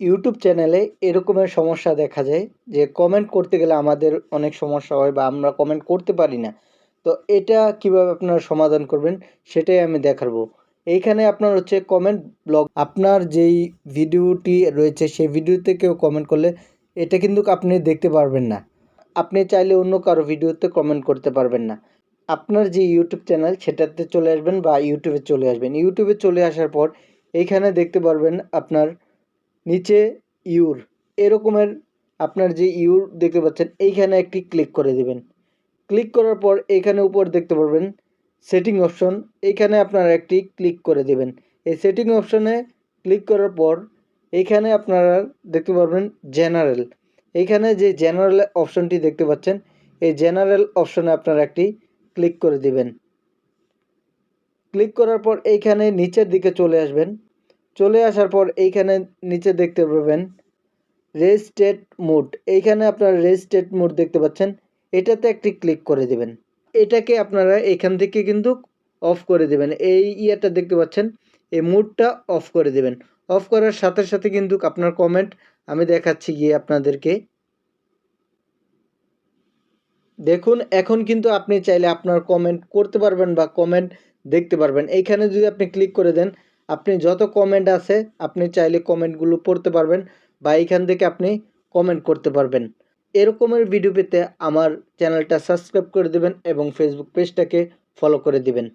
YouTube চ্যানেলে এরকমের সমস্যা দেখা যায় যে কমেন্ট করতে গেলে আমাদের অনেক সমস্যা হয় বা আমরা কমেন্ট করতে পারি না। তো এটা কীভাবে আপনারা সমাধান করবেন সেটাই আমি দেখাবো। এইখানে আপনার হচ্ছে কমেন্ট ব্লগ আপনার যেই ভিডিওটি রয়েছে সেই ভিডিওতে কেউ কমেন্ট করলে এটা কিন্তু আপনি দেখতে পারবেন না। আপনি চাইলে অন্য কারও ভিডিওতে কমেন্ট করতে পারবেন না। আপনার যে ইউটিউব চ্যানেল সেটাতে চলে আসবেন বা ইউটিউবে চলে আসবেন। ইউটিউবে চলে আসার পর এইখানে দেখতে পারবেন আপনার নিচে ইউর, এরকমের আপনার যে ইউর দেখতে পাচ্ছেন, এইখানে একটি ক্লিক করে দিবেন। ক্লিক করার পর এইখানে উপর দেখতে পারবেন সেটিং অপশন এইখানে আপনারা একটি ক্লিক করে দেবেন। এই সেটিং অপশনে ক্লিক করার পর এইখানে আপনারা দেখতে পারবেন জেনারেল এইখানে যে জেনারেল অপশনটি দেখতে পাচ্ছেন, এই জেনারেল অপশনে আপনারা একটি ক্লিক করে দিবেন। ক্লিক করার পর এইখানে নিচের দিকে চলে আসবেন। চলে আসার পর এইখানে নিচে দেখতে পাবেন রেজিস্টেড মোড। এইখানে আপনারা রেজিস্টেড মোড দেখতে পাচ্ছেন। এটাতে একটি ক্লিক করে দিবেন। এটাকে আপনারা এখান থেকে কিন্তু অফ করে দেবেন। এই ইয়েটা দেখতে পাচ্ছেন, এই মুডটা অফ করে দেবেন। অফ করার সাথে সাথে কিন্তু আপনার কমেন্ট আমি দেখাচ্ছি গিয়ে আপনাদেরকে। দেখুন, এখন কিন্তু আপনি চাইলে আপনার কমেন্ট করতে পারবেন বা কমেন্ট দেখতে পারবেন। এইখানে যদি আপনি ক্লিক করে দেন আপনি যত কমেন্ট আছে, আপনি চাইলে কমেন্টগুলো পড়তে পারবেন বা এখান থেকে আপনি কমেন্ট করতে পারবেন। এরকমের ভিডিও পেতে আমার চ্যানেলটা সাবস্ক্রাইব করে দেবেন এবং ফেসবুক পেজটাকে ফলো করে দিবেন।